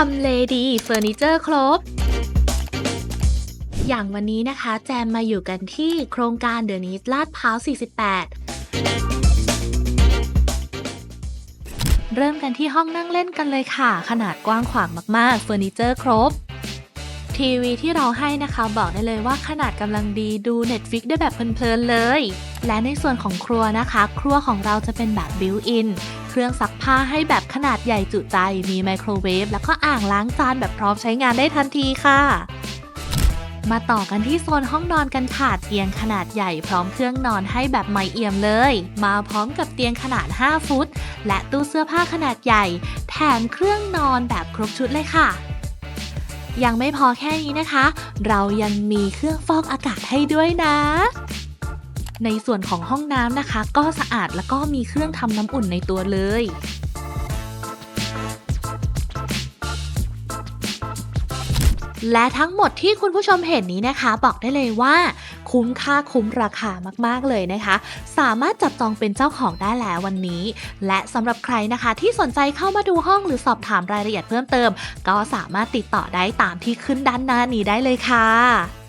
ทำเลดีเฟอร์นิเจอร์ครบ อย่างวันนี้นะคะ แจมมาอยู่กันที่โครงการเดอะนิสลาดพร้าว 48 เริ่มกันที่ห้องนั่งเล่นกันเลยค่ะ ขนาดกว้างขวางมากๆ เฟอร์นิเจอร์ครบ ทีวีที่เราให้นะคะบอกได้เลยว่าขนาดกำลังดีดู Netflix ได้แบบเพลินๆเลย และในส่วนของครัวนะคะ ครัวของเราจะเป็นแบบบิวอินเครื่องซักผ้าให้แบบขนาดใหญ่จุใจ มีไมโครเวฟแล้วก็อ่างล้างจานแบบพร้อมใช้งานได้ทันทีค่ะมาต่อกันที่โซนห้องนอนกันค่ะเตียงขนาดใหญ่พร้อมเครื่องนอนให้แบบใหม่เอี่ยมเลย มาพร้อมกับเตียงขนาด 5 ฟุต และตู้เสื้อผ้าขนาดใหญ่ แถมเครื่องนอนแบบครบชุดเลยค่ะ ยังไม่พอแค่นี้นะคะ เรายังมีเครื่องฟอกอากาศให้ด้วยนะ ในส่วนของห้องน้ำนะคะ ก็สะอาดแล้วก็มีเครื่องทำน้ำอุ่นในตัวเลย และทั้งหมดที่คุณผู้ชมเห็นนี้นะคะ บอกได้เลยว่า คุ้มค่าคุ้มราคามากๆเลยนะคะ สามารถจับจองเป็นเจ้าของได้แล้ววันนี้ และสำหรับใครนะคะที่สนใจเข้ามาดูห้องหรือสอบถามรายละเอียดเพิ่มเติม ก็สามารถติดต่อได้ตามที่ขึ้นด้านหน้านี้ได้เลยค่ะ